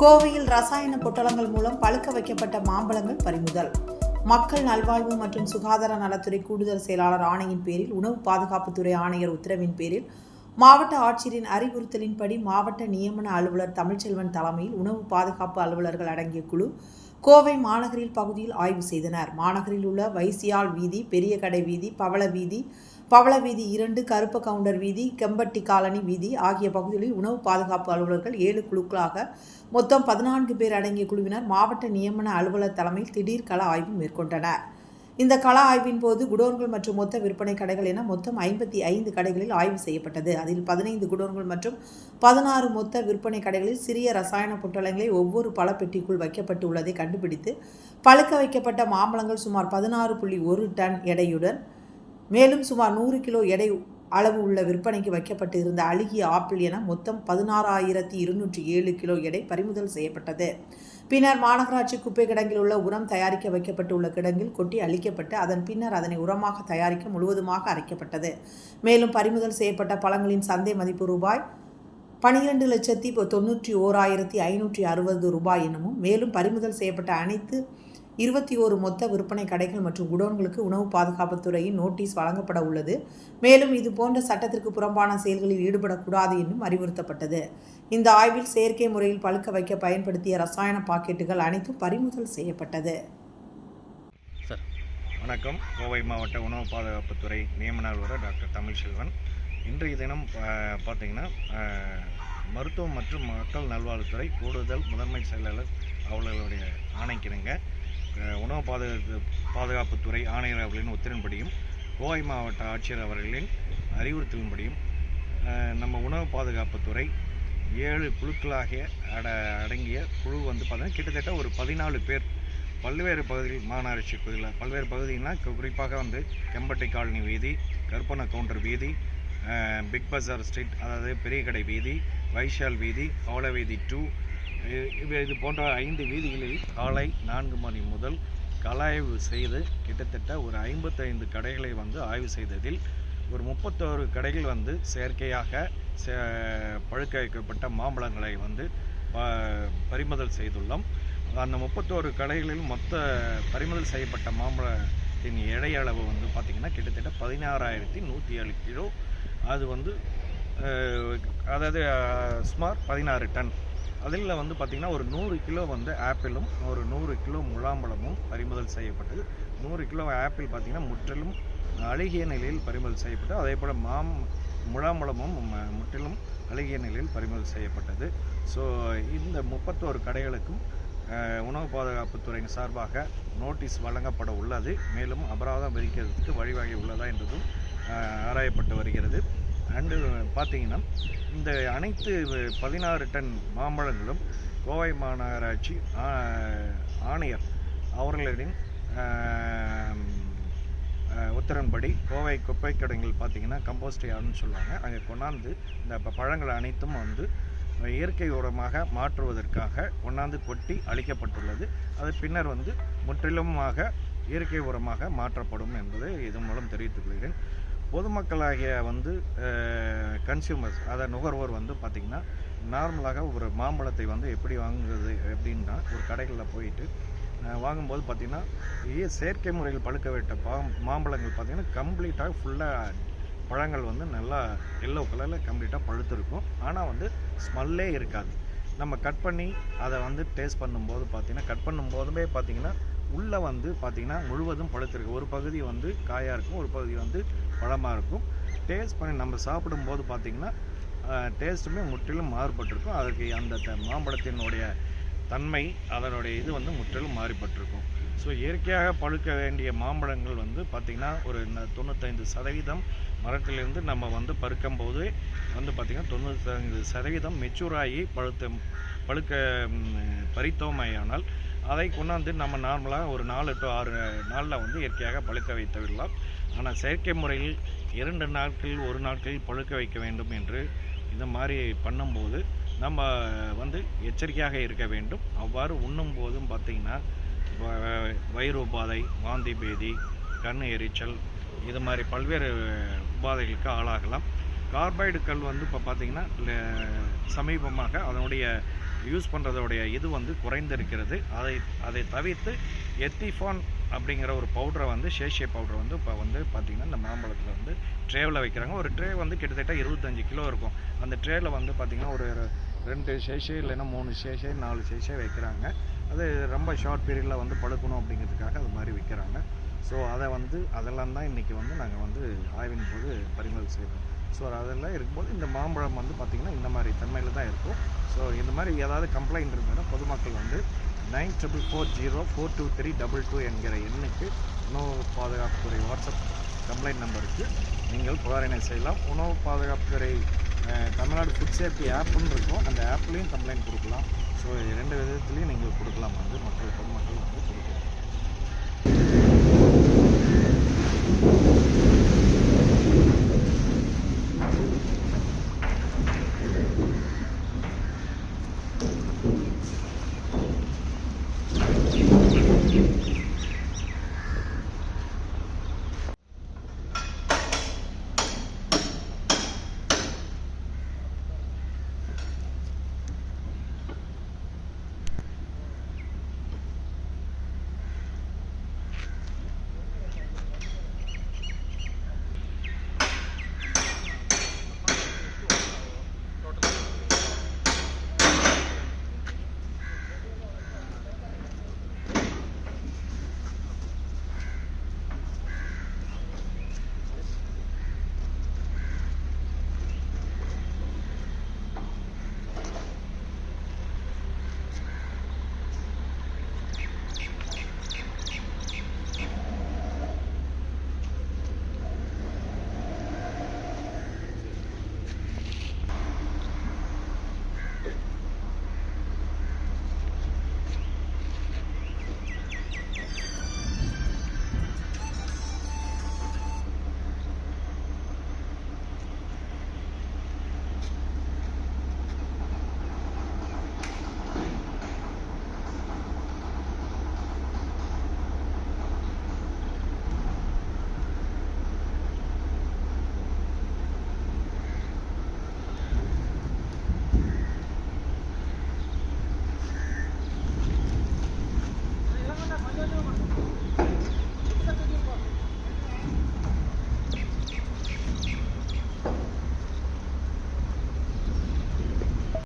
கோவையில் ரசாயன பொட்டலங்கள் மூலம் பழுக்க வைக்கப்பட்ட மாம்பழங்கள் பறிமுதல். மக்கள் நல்வாழ்வு மற்றும் சுகாதார நலத்துறை கூடுதல் செயலாளர் ஆணையின் பேரில் உணவு பாதுகாப்புத்துறை ஆணையர் உத்தரவின் பேரில் மாவட்ட ஆட்சியரின் அறிவுறுத்தலின்படி மாவட்ட நியமன அலுவலர் தமிழ்ச்செல்வன் தலைமையில் உணவு பாதுகாப்பு அலுவலர்கள் அடங்கிய குழு கோவை மாநகரில் பகுதியில் ஆய்வு செய்தனர். மாநகரில் உள்ள வைசியால் வீதி பெரிய கடை வீதி பவள வீதி பவள வீதி இரண்டு கருப்ப கவுண்டர் வீதி கெம்பட்டி காலனி வீதி ஆகிய பகுதிகளில் உணவு பாதுகாப்பு அலுவலர்கள் ஏழு குழுக்களாக மொத்தம் பதினான்கு பேர் அடங்கிய குழுவினர் மாவட்ட நியமன அலுவலர் தலைமையில் திடீர் கள ஆய்வு மேற்கொண்டனர். இந்த கள ஆய்வின் போது குடோன்கள் மற்றும் மொத்த விற்பனை கடைகள் என மொத்தம் ஐம்பத்தி ஐந்து கடைகளில் ஆய்வு செய்யப்பட்டது. அதில் பதினைந்து குடோன்கள் மற்றும் பதினாறு மொத்த விற்பனை கடைகளில் சிறிய ரசாயன பொட்டலங்களை ஒவ்வொரு பழப்பெட்டிக்குள் வைக்கப்பட்டு உள்ளதை கண்டுபிடித்து பழுக்க வைக்கப்பட்ட மாம்பழங்கள் சுமார் பதினாறு புள்ளி ஒரு டன் எடையுடன் மேலும் சுமார் நூறு கிலோ எடை அளவு உள்ள விற்பனைக்கு வைக்கப்பட்டு இருந்த அழுகிய ஆப்பிள் என மொத்தம் பதினாறாயிரத்தி இருநூற்றி ஏழு கிலோ எடை பறிமுதல் செய்யப்பட்டது. பின்னர் மாநகராட்சி குப்பை கிடங்கில் உள்ள உரம் தயாரிக்க வைக்கப்பட்டுள்ள கிடங்கில் கொட்டி அழிக்கப்பட்டு அதன் பின்னர் அதனை உரமாக தயாரிக்க முழுவதுமாக அரைக்கப்பட்டது. மேலும் பறிமுதல் செய்யப்பட்ட பழங்களின் சந்தை மதிப்பு ரூபாய் பனிரெண்டு லட்சத்தி இப்போ தொண்ணூற்றி ஓராயிரத்தி ஐநூற்றி அறுபது ரூபாய் எனவும் மேலும் பறிமுதல் செய்யப்பட்ட அனைத்து இருபத்தி ஓரு மொத்த விற்பனை கடைகள் மற்றும் குடோன்களுக்கு உணவு பாதுகாப்புத்துறையின் நோட்டீஸ் வழங்கப்பட உள்ளது. மேலும் இது போன்ற சட்டத்திற்கு புறம்பான செயல்களில் ஈடுபடக்கூடாது என்றும் அறிவுறுத்தப்பட்டது. இந்த ஆய்வில் செயற்கை முறையில் பழுக்க வைக்க பயன்படுத்திய ரசாயன பாக்கெட்டுகள் அனைத்தும் பறிமுதல் செய்யப்பட்டது. சார் வணக்கம். கோவை மாவட்ட உணவு பாதுகாப்புத்துறை நியமன அலுவலர் டாக்டர் தமிழ்செல்வன். இன்றைய தினம் பார்த்தீங்கன்னா மருத்துவம் மற்றும் மக்கள் நல்வாழ்வுத்துறை கூடுதல் முதன்மை செயலாளர் அவர்களுடைய ஆணைக்கிணங்க உணவு பாதுகாப்பு பாதுகாப்புத்துறை ஆணையர் அவர்களின் உத்தரவின்படியும் கோவை மாவட்ட ஆட்சியர் அவர்களின் அறிவுறுத்தலின்படியும் நம்ம உணவு பாதுகாப்புத்துறை ஏழு குழுக்களாக அட அடங்கிய குழு வந்து பார்த்தீங்கன்னா கிட்டத்தட்ட ஒரு பதினாலு பேர் பல்வேறு பகுதியில் மாநகராட்சி பகுதியில் பல்வேறு பகுதினால் குறிப்பாக வந்து கெம்பட்டை காலனி வீதி கற்பன கவுண்டர் வீதி பிக் பஜார் ஸ்ட்ரீட் அதாவது பெரிய கடை வீதி வைஷால் வீதி கவல வீதி டூ இது போன்ற ஐந்து வீதிகளில் காலை நான்கு மணி முதல் கலாய்வு செய்து கிட்டத்தட்ட ஒரு ஐம்பத்தைந்து கடைகளை வந்து ஆய்வு செய்ததில் ஒரு முப்பத்தோரு கடைகள் வந்து செயற்கையாக பழுக்க வைக்கப்பட்ட மாம்பழங்களை வந்து ப- பறிமுதல் செய்துள்ளோம். அந்த முப்பத்தோரு கடைகளில் மொத்த பறிமுதல் செய்யப்பட்ட மாம்பழத்தின் எடை அளவு வந்து பார்த்திங்கன்னா கிட்டத்தட்ட பதினாறாயிரத்தி நூற்றி ஏழு கிலோ. அது வந்து அதாவது சுமார் பதினாறு டன். அதில் வந்து பார்த்திங்கன்னா ஒரு நூறு கிலோ வந்து ஆப்பிளும் ஒரு நூறு கிலோ முலாம்பழமும் பறிமுதல் செய்யப்பட்டது. நூறு கிலோ ஆப்பிள் பார்த்திங்கன்னா முற்றிலும் அழுகிய நிலையில் பறிமுதல் செய்யப்பட்டது. அதே போல் மாம் முலாம்பழமும் முற்றிலும் அழுகிய நிலையில் பறிமுதல் செய்யப்பட்டது. ஸோ இந்த முப்பத்தோரு கடைகளுக்கும் அஹ், உணவு பாதுகாப்புத்துறையின் சார்பாக நோட்டீஸ் வழங்கப்பட உள்ளது. மேலும் அபராதம் விதிக்கிறதுக்கு வழிவகை உள்ளதா என்றதும் ஆராயப்பட்டு வருகிறது. அண்டு பார்த்தீங்கன்னா இந்த அனைத்து பதினாறு டன் மாம்பழங்களும் கோவை மாநகராட்சி ஆணையர் அவர்களின் உத்தரன்படி கோவை குப்பை கிடங்கில் பார்த்தீங்கன்னா கம்போஸ்ட் யார்டுன்னு சொல்லுவாங்க. அங்கே கொண்டாந்து இந்த பழங்கள் அனைத்தும் வந்து இயற்கை உரமாக மாற்றுவதற்காக கொண்டாந்து கொட்டி அளிக்கப்பட்டுள்ளது அது பின்னர் வந்து முற்றிலுமாக இயற்கை உரமாக மாற்றப்படும் என்பதை இதன் மூலம் தெரிவித்துக் கொள்கிறேன். பொதுமக்களாகிய வந்து கன்சியூமர்ஸ் அதை நுகர்வோர் வந்து பார்த்திங்கன்னா நார்மலாக ஒரு மாம்பழத்தை வந்து எப்படி வாங்குறது அப்படின்னா ஒரு கடைகளில் போயிட்டு வாங்கும்போது பார்த்திங்கன்னா செயற்கை முறையில் பழுக்க விட்ட பா மாம்பழங்கள் பார்த்திங்கன்னா கம்ப்ளீட்டாக ஃபுல்லாக பழங்கள் வந்து நல்லா எல்லோ கலரில் கம்ப்ளீட்டாக பழுத்திருக்கும். ஆனால் வந்து ஸ்மெல்லே இருக்காது. நம்ம கட் பண்ணி அதை வந்து டேஸ்ட் பண்ணும்போது பார்த்திங்கன்னா கட் பண்ணும்போதுமே பார்த்திங்கன்னா உள்ளே வந்து பார்த்திங்கன்னா முழுவதும் பழுத்திருக்கு. ஒரு பகுதி வந்து காயாக இருக்கும் ஒரு பகுதி வந்து பழமாக இருக்கும். டேஸ்ட் பண்ணி நம்ம சாப்பிடும்போது பார்த்திங்கன்னா டேஸ்ட்டுமே முற்றிலும் மாறுபட்டிருக்கும். அதுக்கு அந்த த- மாம்பழத்தினுடைய தன்மை அதனுடைய இது வந்து முற்றிலும் மாறுபட்டிருக்கும் ஸோ இயற்கையாக பழுக்க வேண்டிய மாம்பழங்கள் வந்து பார்த்திங்கன்னா ஒரு தொண்ணூத்தைந்து சதவீதம் மரத்திலிருந்து நம்ம வந்து பறுக்கும்போது வந்து பார்த்திங்கன்னா தொண்ணூத்தைந்து சதவீதம் மெச்சூராகி பழுத்த பழுக்க பறித்தோமையானால் அதை கொண்டாந்து நம்ம நார்மலாக ஒரு நாலு டு ஆறு நாளில் வந்து இயற்கையாக பழுக்க வைத்து விடலாம் ஆனால் செயற்கை முறையில் இரண்டு நாட்கள் ஒரு நாட்களில் பழுக்க வைக்க வேண்டும் என்று இந்த மாதிரி பண்ணும்போது நம்ம வந்து எச்சரிக்கையாக இருக்க வேண்டும். அவ்வாறு உண்ணும் போதும் பார்த்திங்கன்னா வயிறு உபாதை வாந்தி பேதி கண் எரிச்சல் இது மாதிரி பல்வேறு உபாதைகளுக்கு ஆளாகலாம். கார்பைடுகள் வந்து இப்போ பார்த்தீங்கன்னா சமீபமாக அதனுடைய யூஸ் பண்ணுறதோடைய இது வந்து குறைந்திருக்கிறது. அதை அதை தவிர்த்து எத்திஃபான் அப்படிங்கிற ஒரு பவுடரை வந்து ஷேஷே பவுடர் வந்து இப்போ வந்து பார்த்திங்கன்னா இந்த மாம்பழத்தில் வந்து ட்ரேவில் வைக்கிறாங்க. ஒரு ட்ரே வந்து கிட்டத்தட்ட இருபத்தஞ்சி கிலோ இருக்கும். அந்த ட்ரேயில் வந்து பார்த்திங்கன்னா ஒரு ரெண்டு சேஷே இல்லைன்னா மூணு சேஷே நாலு சேஷே வைக்கிறாங்க. அது ரொம்ப ஷார்ட் பீரியடில் வந்து பழுக்கணும் அப்படிங்கிறதுக்காக அது மாதிரி விற்கிறாங்க ஸோ அதை வந்து அதெல்லாம் தான் இன்றைக்கி வந்து நாங்கள் வந்து ஆய்வின் போது பறிமுதல் செய்கிறோம் ஸோ அதெல்லாம் இருக்கும்போது இந்த மாம்பழம் வந்து பார்த்திங்கன்னா இந்த மாதிரி தன்மையில் தான் இருக்கும். ஸோ இந்த மாதிரி ஏதாவது கம்ப்ளைண்ட் இருந்ததுன்னா பொதுமக்கள் வந்து nine triple four zero four two three double two என்கிற எண்ணுக்கு உணவு பாதுகாப்புத்துறை வாட்ஸ்அப் கம்ப்ளைண்ட் நம்பருக்கு நீங்கள் புகாரினை செய்யலாம். உணவு பாதுகாப்புத்துறை தமிழ்நாடு ஃபுட் சேஃப்டி ஆப்புன்னு இருக்கும். அந்த ஆப்லேயும் கம்ப்ளைண்ட் கொடுக்கலாம். ஸோ ரெண்டு விதத்துலேயும் நீங்கள் கொடுக்கலாம் வந்து மக்கள்